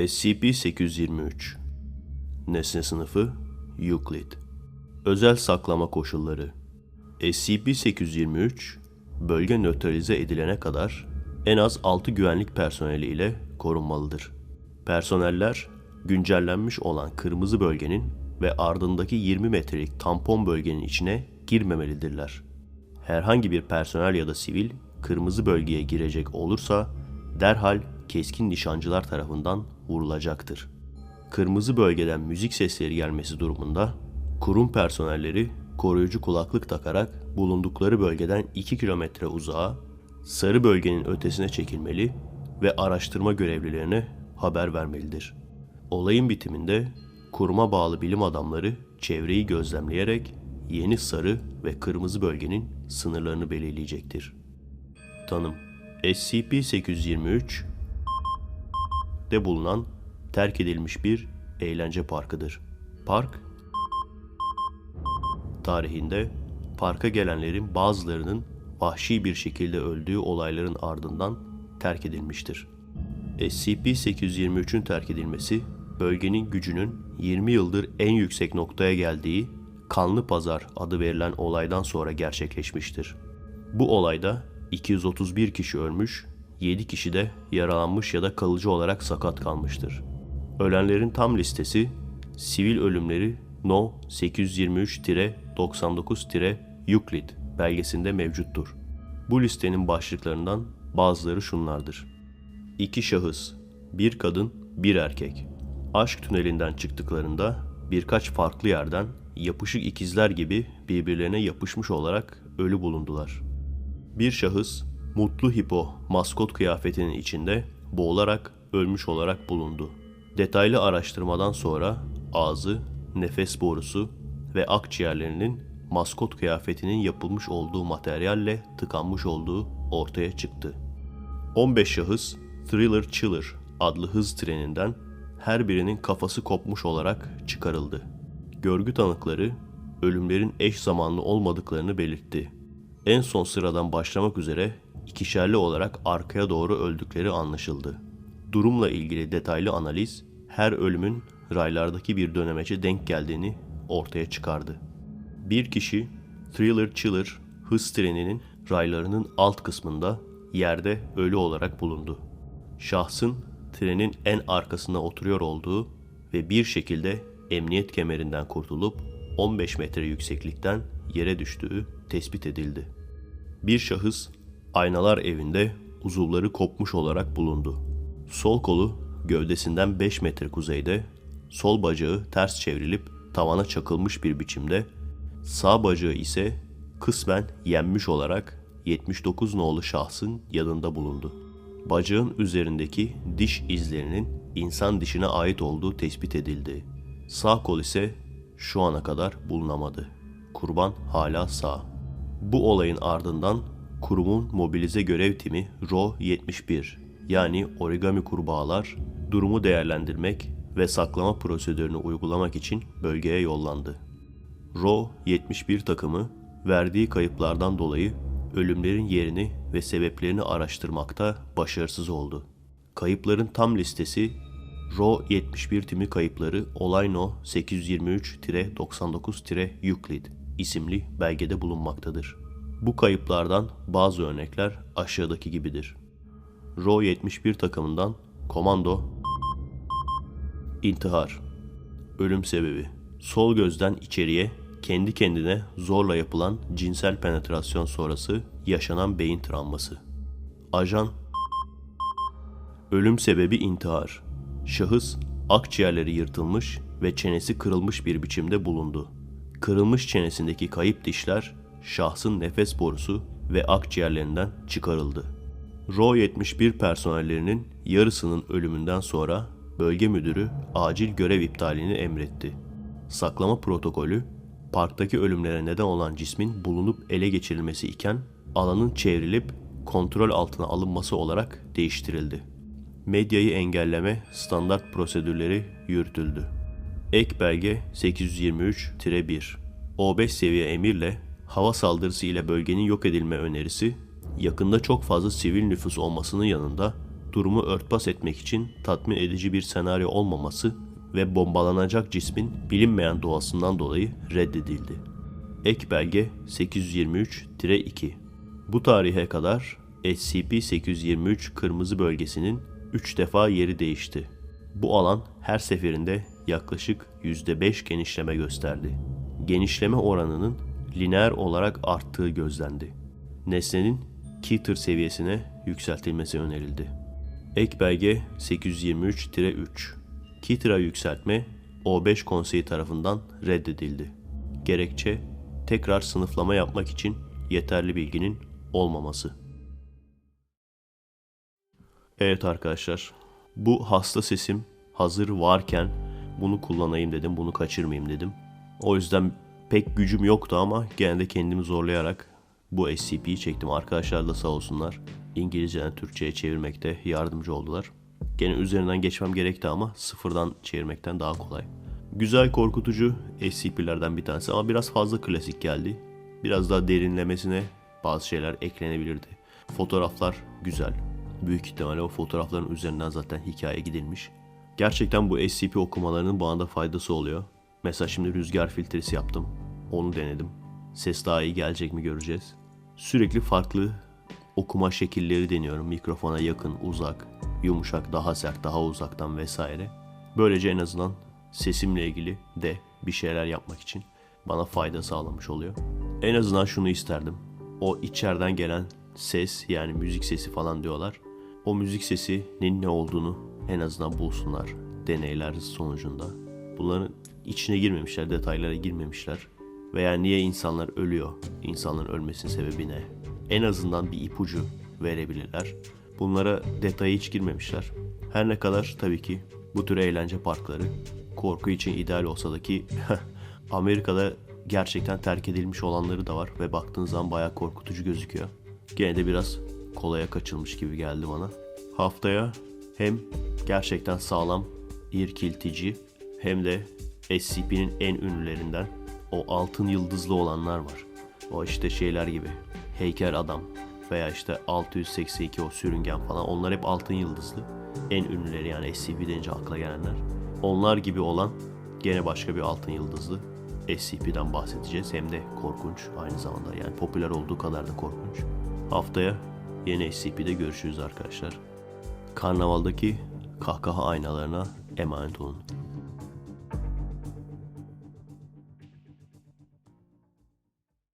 SCP-823 Nesne sınıfı Euclid Özel saklama koşulları SCP-823 bölge nötralize edilene kadar en az 6 güvenlik personeli ile korunmalıdır. Personeller güncellenmiş olan kırmızı bölgenin ve ardındaki 20 metrelik tampon bölgenin içine girmemelidirler. Herhangi bir personel ya da sivil kırmızı bölgeye girecek olursa derhal keskin nişancılar tarafından vurulacaktır. Kırmızı bölgeden müzik sesleri gelmesi durumunda kurum personelleri koruyucu kulaklık takarak bulundukları bölgeden 2 kilometre uzağa sarı bölgenin ötesine çekilmeli ve araştırma görevlilerine haber vermelidir. Olayın bitiminde kuruma bağlı bilim adamları çevreyi gözlemleyerek yeni sarı ve kırmızı bölgenin sınırlarını belirleyecektir. Tanım SCP-823 de bulunan terk edilmiş bir eğlence parkıdır. Park tarihinde parka gelenlerin bazılarının vahşi bir şekilde öldüğü olayların ardından terk edilmiştir. SCP-823'ün terk edilmesi, bölgenin gücünün 20 yıldır en yüksek noktaya geldiği Kanlı Pazar adı verilen olaydan sonra gerçekleşmiştir. Bu olayda 231 kişi ölmüş, 7 kişi de yaralanmış ya da kalıcı olarak sakat kalmıştır. Ölenlerin tam listesi sivil ölümleri No 823-99-Euclid belgesinde mevcuttur. Bu listenin başlıklarından bazıları şunlardır. 2 şahıs, bir kadın, bir erkek. Aşk tünelinden çıktıklarında birkaç farklı yerden yapışık ikizler gibi birbirlerine yapışmış olarak ölü bulundular. Bir şahıs Mutlu Hipo maskot kıyafetinin içinde boğularak ölmüş olarak bulundu. Detaylı araştırmadan sonra ağzı, nefes borusu ve akciğerlerinin maskot kıyafetinin yapılmış olduğu materyalle tıkanmış olduğu ortaya çıktı. 15 şahıs Thriller Chiller adlı hız treninden her birinin kafası kopmuş olarak çıkarıldı. Görgü tanıkları ölümlerin eş zamanlı olmadıklarını belirtti. En son sıradan başlamak üzere ikişerli olarak arkaya doğru öldükleri anlaşıldı. Durumla ilgili detaylı analiz her ölümün raylardaki bir dönemece denk geldiğini ortaya çıkardı. Bir kişi Thriller Chiller hız treninin raylarının alt kısmında yerde ölü olarak bulundu. Şahsın trenin en arkasında oturuyor olduğu ve bir şekilde emniyet kemerinden kurtulup 15 metre yükseklikten yere düştüğü tespit edildi. Bir şahıs aynalar evinde uzuvları kopmuş olarak bulundu. Sol kolu gövdesinden 5 metre kuzeyde, sol bacağı ters çevrilip tavana çakılmış bir biçimde, sağ bacağı ise kısmen yenmiş olarak 79 nolu şahsın yanında bulundu. Bacağın üzerindeki diş izlerinin insan dişine ait olduğu tespit edildi. Sağ kol ise şu ana kadar bulunamadı. Kurban hala sağ. Bu olayın ardından kurumun mobilize görev timi RO-71 yani origami kurbağalar durumu değerlendirmek ve saklama prosedürünü uygulamak için bölgeye yollandı. RO-71 takımı verdiği kayıplardan dolayı ölümlerin yerini ve sebeplerini araştırmakta başarısız oldu. Kayıpların tam listesi RO-71 timi kayıpları Olay No 823-99-Euclid isimli belgede bulunmaktadır. Bu kayıplardan bazı örnekler aşağıdaki gibidir. RO-71 takımından Komando İntihar Ölüm sebebi Sol gözden içeriye kendi kendine zorla yapılan cinsel penetrasyon sonrası yaşanan beyin travması. Ajan Ölüm sebebi intihar. Şahıs akciğerleri yırtılmış ve çenesi kırılmış bir biçimde bulundu. Kırılmış çenesindeki kayıp dişler şahsın nefes borusu ve akciğerlerinden çıkarıldı. RO-71 personellerinin yarısının ölümünden sonra bölge müdürü acil görev iptalini emretti. Saklama protokolü, parktaki ölümlere neden olan cismin bulunup ele geçirilmesi iken alanın çevrilip kontrol altına alınması olarak değiştirildi. Medyayı engelleme standart prosedürleri yürütüldü. Ek belge 823-1 O5 seviye emirle hava saldırısı ile bölgenin yok edilme önerisi, yakında çok fazla sivil nüfus olmasının yanında durumu örtbas etmek için tatmin edici bir senaryo olmaması ve bombalanacak cismin bilinmeyen doğasından dolayı reddedildi. Ek belge 823-2 Bu tarihe kadar SCP-823 kırmızı bölgesinin 3 defa yeri değişti. Bu alan her seferinde yaklaşık %5 genişleme gösterdi. Genişleme oranının lineer olarak arttığı gözlendi. Nesnenin Keter seviyesine yükseltilmesi önerildi. Ek belge 823-3 Keter'a yükseltme O5 konseyi tarafından reddedildi. Gerekçe tekrar sınıflama yapmak için yeterli bilginin olmaması. Evet arkadaşlar, bu hasta sesim hazır varken bunu kullanayım dedim, bunu kaçırmayayım dedim. O yüzden pek gücüm yoktu ama gene de kendimi zorlayarak bu SCP'yi çektim. Arkadaşlar da sağ olsunlar İngilizceden Türkçe'ye çevirmekte yardımcı oldular. Gene üzerinden geçmem gerekti ama sıfırdan çevirmekten daha kolay. Güzel korkutucu SCP'lerden bir tanesi ama biraz fazla klasik geldi. Biraz daha derinlemesine bazı şeyler eklenebilirdi. Fotoğraflar güzel. Büyük ihtimalle o fotoğrafların üzerinden zaten hikaye gidilmiş. Gerçekten bu SCP okumalarının bana da faydası oluyor. Mesela şimdi rüzgar filtresi yaptım. Onu denedim. Ses daha iyi gelecek mi göreceğiz. Sürekli farklı okuma şekilleri deniyorum. Mikrofona yakın, uzak, yumuşak, daha sert, daha uzaktan vesaire. Böylece en azından sesimle ilgili de bir şeyler yapmak için bana fayda sağlamış oluyor. En azından şunu isterdim. O içeriden gelen ses yani müzik sesi falan diyorlar. O müzik sesinin ne olduğunu en azından bulsunlar deneyler sonucunda. Bunların içine girmemişler, detaylara girmemişler. Veya niye insanlar ölüyor, insanların ölmesinin sebebi ne? En azından bir ipucu verebilirler. Bunlara detaya hiç girmemişler. Her ne kadar tabii ki bu tür eğlence parkları korku için ideal olsa da ki Amerika'da gerçekten terk edilmiş olanları da var ve baktığın zaman bayağı korkutucu gözüküyor. Gene de biraz kolaya kaçılmış gibi geldi bana. Haftaya hem gerçekten sağlam, irkiltici hem de SCP'nin en ünlülerinden o altın yıldızlı olanlar var. O işte şeyler gibi. Heykel adam veya işte 682 o sürüngen falan onlar hep altın yıldızlı. En ünlüleri yani SCP deyince akla gelenler. Onlar gibi olan gene başka bir altın yıldızlı SCP'den bahsedeceğiz. Hem de korkunç aynı zamanda yani popüler olduğu kadar da korkunç. Haftaya yeni SCP'de görüşürüz arkadaşlar. Karnavaldaki kahkaha aynalarına emanet olun.